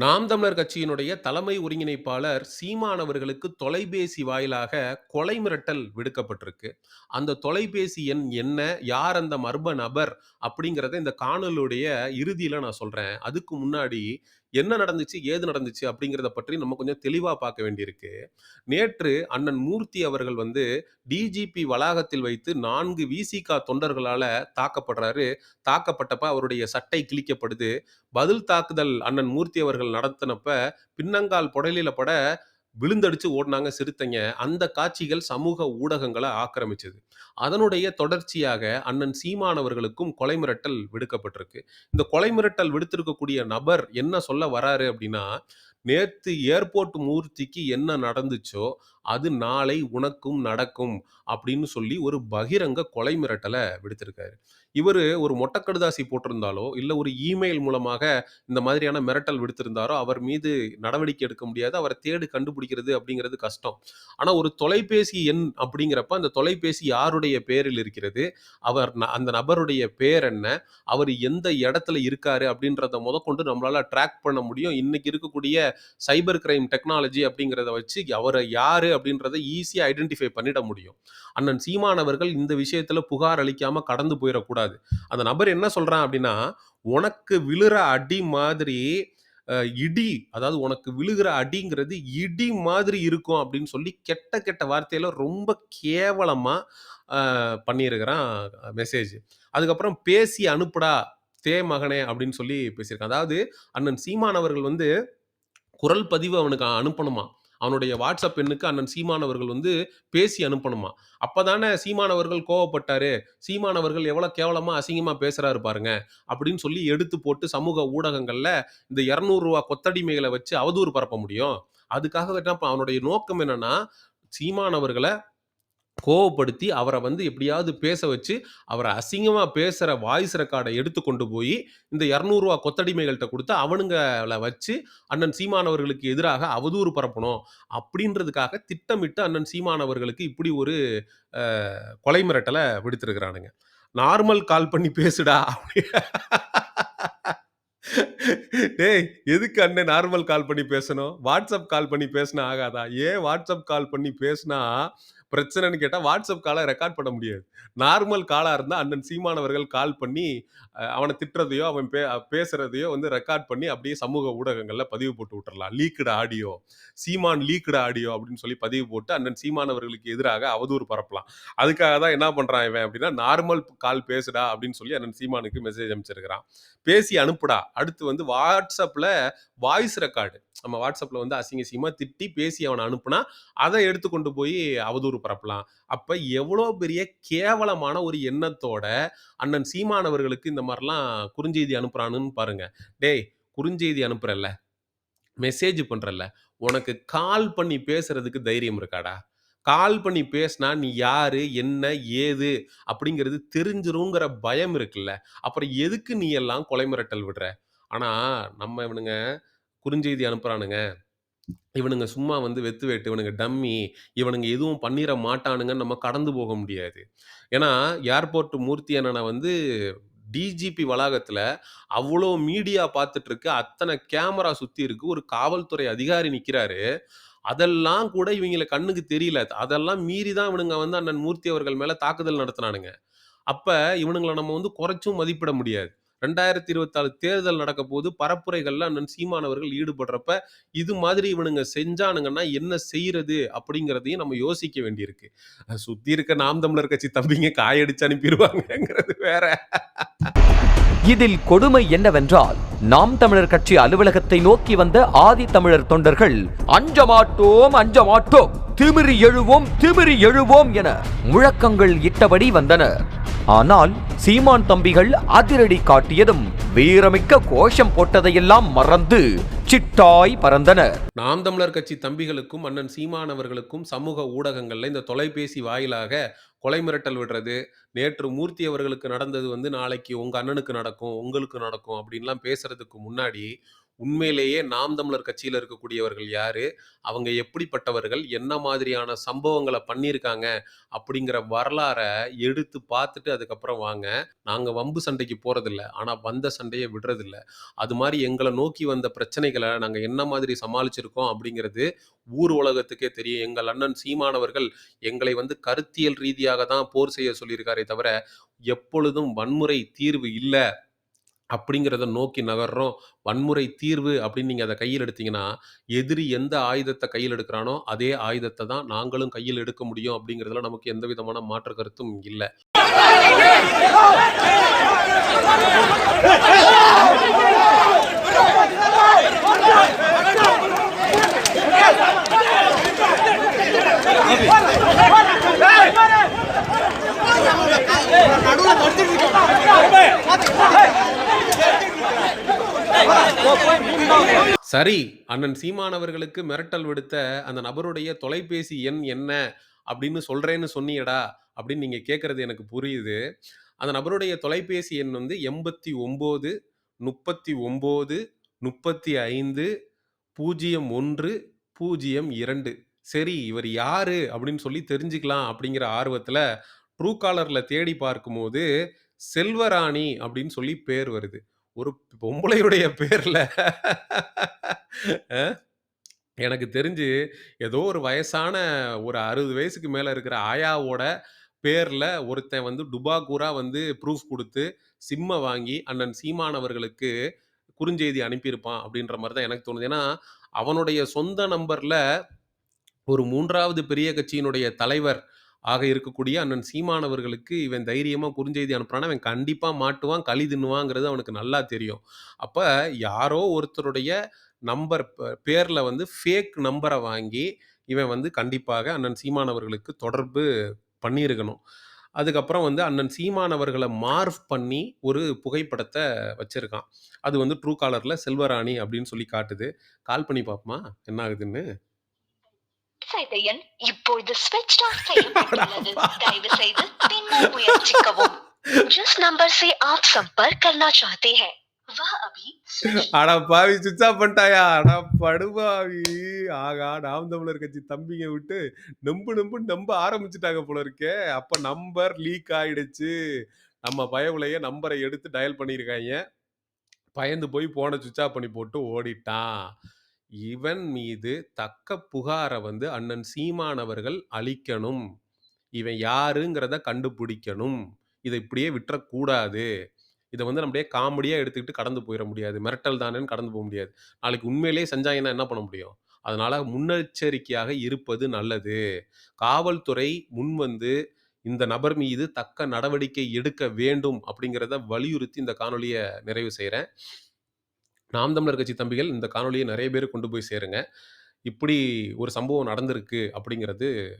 நாம் தமிழர் கட்சியினுடைய தலைமை ஒருங்கிணைப்பாளர் சீமான் அவர்களுக்கு தொலைபேசி வாயிலாக கொலை மிரட்டல் விடுக்கப்பட்டிருக்கு. அந்த தொலைபேசி எண் என்ன? யார் அந்த மர்ம நபர்? அப்படிங்கிறத இந்த காணொலியுடைய இறுதியில நான் சொல்றேன். அதுக்கு முன்னாடி என்ன நடந்துச்சு? ஏது நடந்துச்சு? அப்படிங்கிறத பற்றி நம்ம கொஞ்சம் தெளிவாக பார்க்க வேண்டியிருக்கு. நேற்று அண்ணன் மூர்த்தி அவர்கள் வந்து டிஜிபி வளாகத்தில் வைத்து நான்கு விசிகா தொண்டர்களால் தாக்கப்படுறாரு. தாக்கப்பட்டப்ப அவருடைய சட்டை கிழிக்கப்படுது. பதில் தாக்குதல் அண்ணன் மூர்த்தி அவர்கள் நடத்தினப்ப பின்னங்கால் புடலில பட விழுந்தடிச்சு ஓடினாங்க சிறுத்தைங்க. அந்த காட்சிகள் சமூக ஊடகங்களை ஆக்கிரமிச்சது. அதனுடைய தொடர்ச்சியாக அண்ணன் சீமானவர்களுக்கும் கொலை மிரட்டல் விடுக்கப்பட்டிருக்கு. இந்த கொலை மிரட்டல் விடுத்திருக்கக்கூடிய நபர் என்ன சொல்ல வராரு அப்படின்னா, நேற்று ஏர்போர்ட் மூர்த்திக்கு என்ன நடந்துச்சோ, அது நாளை உனக்கும் நடக்கும்." அப்படின்னு சொல்லி ஒரு பகிரங்க கொலை மிரட்டலை விடுத்திருக்காரு. இவரு ஒரு மொட்டை கடுதாசி போட்டிருந்தாலோ, இல்லை ஒரு இமெயில் மூலமாக இந்த மாதிரியான மிரட்டல் விடுத்திருந்தாரோ, அவர் மீது நடவடிக்கை எடுக்க முடியாது. அவரை தேடி கண்டுபிடிக்கிறது அப்படிங்கிறது கஷ்டம். ஆனால் ஒரு தொலைபேசி எண் அப்படிங்கிறப்ப, அந்த தொலைபேசி யாருடைய பேரில் இருக்கிறது? அவர் ந அந்த நபருடைய பேர் என்ன? அவர் எந்த இடத்துல இருக்காரு? அப்படின்றத முதற்கொண்டு நம்மளால் ட்ராக் பண்ண முடியும். இன்னைக்கு இருக்கக்கூடிய சைபர் கிரைம் டெக்னாலஜி அப்படிங்கிறத வச்சு அவரை யாரு அப்படின்றத ஈஸியா ஐடென்டிஃபை பண்ணிட முடியும். அண்ணன் சீமானவர்கள் இந்த விஷயத்துல புகார் அளிக்காம கடந்து போயிடக்கூடாது அந்த நபர் என்ன சொல்றான் அப்படின்னா, "உனக்கு விழுற அடி மாதிரி இடி அதாவது உனக்கு விழுகிற அடிங்கிறது இடி மாதிரி இருக்கும்." அப்படின்னு சொல்லி கெட்ட கெட்ட வார்த்தையில ரொம்ப கேவலமா பண்ணியிருக்கிறான் மெசேஜ். அதுக்கப்புறம் "பேசி அனுப்புடா தே மகனே அப்படின்னு சொல்லி பேசியிருக்கான். அதாவது அண்ணன் சீமான் அவர்கள் வந்து குரல் பதிவு அவனுக்கு அனுப்பணுமா அவனுடைய வாட்ஸ்அப் எண்ணுக்கு அண்ணன் சீமானவர்கள் வந்து பேசி அனுப்பணுமா அப்பதானே சீமானவர்கள் கோவப்பட்டாரு. சீமானவர்கள் எவ்வளோ கேவலமா, அசிங்கமா பேசுறாரு பாருங்க. அப்படின்னு சொல்லி எடுத்து போட்டு சமூக ஊடகங்கள்ல இந்த இரநூறுவா கொத்தடிமைகளை வச்சு அவதூறு பரப்ப முடியும். அதுக்காக அவனுடைய நோக்கம் என்னன்னா, சீமானவர்களை கோவப்படுத்தி, அவரை வந்து எப்படியாவது பேச வச்சு, அவரை அசிங்கமாக பேசுகிற வாய்ஸ் ரெக்கார்டை எடுத்து கொண்டு போய் இந்த ரூ. 200 கொத்தடிமைகள்ட்ட குடுத்து, அவனுங்கள வச்சு அண்ணன் சீமானவர்களுக்கு எதிராக அவதூறு பரப்பணும். அப்படின்றதுக்காக திட்டமிட்டு அண்ணன் சீமானவர்களுக்கு இப்படி ஒரு கொலை மிரட்டலை விடுத்திருக்கிறானுங்க. நார்மல் கால் பண்ணி பேசுடா. டேய்! எதுக்கு அண்ணன் நார்மல் கால் பண்ணி பேசணும்? வாட்ஸ்அப் கால் பண்ணி பேசினா ஆகாதா? ஏன் வாட்ஸ்அப் கால் பண்ணி பேசினா பிரச்சனைன்னு கேட்டால் வாட்ஸ்அப் காலை ரெக்கார்ட் பண்ண முடியாது. நார்மல் காலாக இருந்தால் அண்ணன் சீமானவர்கள் கால் பண்ணி அவனை திட்டுறதையோ, அவன் பே பேசுறதையோ வந்து ரெக்கார்ட் பண்ணி அப்படியே சமூக ஊடகங்களில் பதிவு போட்டு விட்டுறலாம். Leaked audio, Seeman leaked audio அப்படின்னு சொல்லி பதிவு போட்டு அண்ணன் சீமானவர்களுக்கு எதிராக அவதூறு பரப்பலாம். அதுக்காக தான் என்ன பண்ணுறான் இவன் அப்படின்னா, நார்மல் கால் பேசுடா அப்படின்னு சொல்லி அண்ணன் சீமானுக்கு மெசேஜ் அனுப்பிச்சிருக்கிறான். பேசி அனுப்புடா. அடுத்து வந்து வாட்ஸ்அப்பில் வாய்ஸ் ரெக்கார்டு. நம்ம வாட்ஸ்அப்பில் வந்து அசிங்க அசிங்கமாக திட்டி பேசி அவனை அனுப்புனா, அதை எடுத்து கொண்டு போய் அவதூறு பரப்பலாம். அப்போ எவ்வளோ பெரிய கேவலமான ஒரு எண்ணத்தோட அண்ணன் சீமானவர்களுக்கு இந்த மாதிரிலாம் குறுஞ்செய்தி அனுப்புகிறானுன்னு பாருங்க. டேய்! குறுஞ்செய்தி அனுப்புறல்ல, மெசேஜ் பண்ணுறல்ல உனக்கு கால் பண்ணி பேசுறதுக்கு தைரியம் இருக்காடா? கால் பண்ணி பேசினா நீ யாரு? என்ன? ஏது? அப்படிங்கிறது தெரிஞ்சிருங்கிற பயம் இருக்குல்ல. அப்புறம் எதுக்கு நீ எல்லாம் கொலை மிரட்டல் விடுற? ஆனால் நம்ம இவனுங்க குறுஞ்செய்தி அனுப்புகிறானுங்க இவனுங்க சும்மா வந்து வெத்து வேட்டு, இவனுங்க டம்மி, இவனுங்க எதுவும் பண்ணிட மாட்டானுங்கன்னு நம்ம கடந்து போக முடியாது. ஏன்னா, ஏர்போர்ட் மூர்த்தி அண்ணனை வந்து டிஜிபி வளாகத்தில் அவ்வளோ மீடியா பார்த்துட்டு இருக்கு. கேமரா சுற்றி இருக்கு. ஒரு காவல்துறை அதிகாரி நிற்கிறாரு அதெல்லாம் கூட இவங்களை கண்ணுக்கு தெரியல. அதெல்லாம் மீறி தான் இவனுங்க வந்து அண்ணன் மூர்த்தி அவர்கள் மேலே தாக்குதல் நடத்தினானுங்க அப்போ இவனுங்களை நம்ம வந்து குறைச்சும் மதிப்பிட முடியாது. 2024 தேர்தல் நடக்க போது பரப்புரைகள்ல அண்ணன் சீமானவர்கள் ஈடுபடுறப்ப, இது மாதிரி இவனுங்க செஞ்சானுங்கன்னா என்ன செய்யறது அப்படிங்கிறதையும் நம்ம யோசிக்க வேண்டியிருக்கு. சுத்தி இருக்க நாம் தமிழர் கட்சி தம்பிங்க காயடிச்சு அனுப்பிடுவாங்கிறது வேற. இதில் கொடுமை என்னவென்றால் நாம் தமிழர் கட்சி அலுவலகத்தை நோக்கி வந்த ஆதி தமிழர் தொண்டர்கள் அஞ்ச மாட்டோம் அஞ்ச மாட்டோம் திமிரி எழுவோம் திமிரி எழுவோம் என முழக்கங்கள் இட்டபடி வந்தனர் ஆனால் சீமான் தம்பிகள் அதிரடி காட்டியதும் வீரமிக்க கோஷம் போட்டதையெல்லாம் மறந்து சிட்டாய் பறந்தனர். நாம் தமிழர் கட்சி தம்பிகளுக்கும் அண்ணன் சீமான் அவர்களுக்கும் சமூக ஊடகங்களில் இந்த தொலைபேசி வாயிலாக கொலை மிரட்டல் விடுறது, நேற்று மூர்த்தி அவர்களுக்கு நடந்தது வந்து நாளைக்கு உங்கள் அண்ணனுக்கு நடக்கும், உங்களுக்கு நடக்கும் அப்படின்லாம் பேசுறதுக்கு முன்னாடி, உண்மையிலேயே நாம் தமிழர் கட்சியில் இருக்கக்கூடியவர்கள் யாரு? அவங்க எப்படிப்பட்டவர்கள்? என்ன மாதிரியான சம்பவங்களை பண்ணியிருக்காங்க? அப்படிங்கிற வரலாறை எடுத்து பார்த்துட்டு அதுக்கப்புறம் வாங்க. நாங்கள் வம்பு சண்டைக்கு போகிறதில்ல ஆனால் வந்த சண்டையை விடுறதில்ல. அது மாதிரி எங்களை நோக்கி வந்த பிரச்சனைகளை நாங்கள் என்ன மாதிரி சமாளிச்சிருக்கோம் அப்படிங்கிறது ஊர் உலகத்துக்கே தெரியும். எங்கள் அண்ணன் சீமானவர்கள் எங்களை வந்து கருத்தியல் ரீதியாக தான் போர் செய்ய சொல்லியிருக்காரே தவிர, எப்பொழுதும் வன்முறை தீர்வு இல்லை அப்படிங்கிறத நோக்கி நகர்றோம். வன்முறை தீர்வு அப்படின்னு நீங்கள் அதை கையில் எடுத்தீங்கன்னா, எதிரி எந்த ஆயுதத்த கையில் எடுக்கிறானோ, அதே ஆயுதத்த தான் நாங்களும் கையில் எடுக்க முடியும் அப்படிங்கிறதுல நமக்கு எந்த விதமான மாற்று கருத்தும் இல்ல. சரி, அண்ணன் சீமானவர்களுக்கு மிரட்டல் விடுத்த அந்த நபருடைய தொலைபேசி எண் என்ன? அப்படின்னு சொல்றேன்னு சொன்னியடா அப்படின்னு நீங்க கேட்கறது எனக்கு புரியுது. அந்த நபருடைய தொலைபேசி எண் வந்து 89 39 35 01 02. சரி, இவர் யாரு? அப்படின்னு சொல்லி தெரிஞ்சுக்கலாம் அப்படிங்கிற ஆர்வத்துல ட்ரூ காலர்ல தேடி பார்க்கும்போது, செல்வராணி அப்படின்னு சொல்லி பேர் வருது. ஒரு பொம்பளையுடைய பேரில் எனக்கு தெரிஞ்சு ஏதோ ஒரு வயசான ஒரு 60 வயசுக்கு மேலே இருக்கிற ஆயாவோட பேரில் ஒருத்தன் வந்து டுபாகூரா வந்து ப்ரூஃப் கொடுத்து சிம்ம வாங்கி அண்ணன் சீமானவர்களுக்கு குறுஞ்செய்தி அனுப்பியிருப்பான் அப்படின்ற மாதிரி தான் எனக்கு தோணுது. ஏன்னா, அவனுடைய சொந்த நம்பரில் ஒரு மூன்றாவது பெரிய கட்சியினுடைய தலைவர் ஆக இருக்கக்கூடிய அண்ணன் சீமானவர்களுக்கு இவன் தைரியமாக குறுஞ்செய்தி அனுப்புறான்னா, அவன் கண்டிப்பாக மாட்டுவான், களி தின்னுவாங்கிறது அவனுக்கு நல்லா தெரியும். அப்போ யாரோ ஒருத்தருடைய நம்பர் பேரில் வந்து ஃபேக் நம்பரை வாங்கி, இவன் வந்து கண்டிப்பாக அண்ணன் சீமானவர்களுக்கு தொடர்பு பண்ணியிருக்கணும். அதுக்கப்புறம் வந்து அண்ணன் சீமானவர்களை மார்ஃப் பண்ணி ஒரு புகைப்படத்தை வச்சுருக்கான் அது வந்து ட்ரூ காலரில் செல்வராணி அப்படின்னு சொல்லி காட்டுது. கால் பண்ணி பார்ப்போமா? என்ன ஆகுதுன்னு? செய்த எண் இப்பொழுது ஸ்விட்ச்ட் ஆஃப் செய்யப்பட்டுள்ளது அடப்பா. தயவு செய்து பின்னர் முயற்சிக்கவும் जिस नंबर से आप संपर्क करना चाहते हैं वह अभी switch அட பாவி! ஸ்விட்ச் ஆஃப் பண்ணிட்டாயா? அட படுபாவி! ஆகா! நாம் தமிழர் கட்சி தம்பிங்க விட்டு நொம்பு நொம்புன்னு நம்ப ஆரம்பிச்சுட்டாங்க போல இருக்கே! அப்ப நம்பர் லீக் ஆயிடுச்சு. நம்ம பயவுலைய நம்பர எடுத்து டயல் பண்ணியிருக்காய்ங்க. பயந்து போய் ஃபோன ஸ்விட்ச் ஆஃப் பண்ணி போட்டு ஓடிட்டான். இவன் மீது தக்க புகாரை வந்து அண்ணன் சீமானவர்கள் அளிக்கணும். இவன் யாருங்கிறத கண்டுபிடிக்கணும். இதை இப்படியே விட்டுறக்கூடாது. இதை வந்து நம்முடைய காமெடியாக எடுத்துக்கிட்டு கடந்து போயிட முடியாது. மிரட்டல் தானேன்னு கடந்து போக முடியாது. நாளைக்கு உண்மையிலேயே செஞ்சாங்கன்னா என்ன பண்ண முடியும்? அதனால முன்னெச்சரிக்கையாக இருப்பது நல்லது. காவல்துறை முன் வந்து இந்த நபர் மீது தக்க நடவடிக்கை எடுக்க வேண்டும் அப்படிங்கிறத வலியுறுத்தி இந்த காணொலியை நிறைவு செய்கிறேன் நாம் தமிழர் கட்சி தம்பிகள் இந்த காணொலியை நிறைய பேர் கொண்டு போய் சேருங்க. இப்படி ஒரு சம்பவம் நடந்திருக்கு அப்படிங்கிறது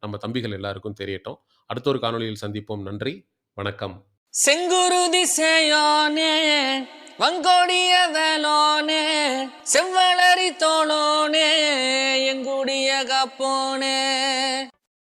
நம்ம தம்பிகள் எல்லாருக்கும் தெரியட்டும். அடுத்த ஒரு காணொலியில் சந்திப்போம். நன்றி. வணக்கம். செங்குருதி சேயோனே வங்கோடிய வேலோனே செவ்வளரி தோளோனே எங்குடிய காப்போனே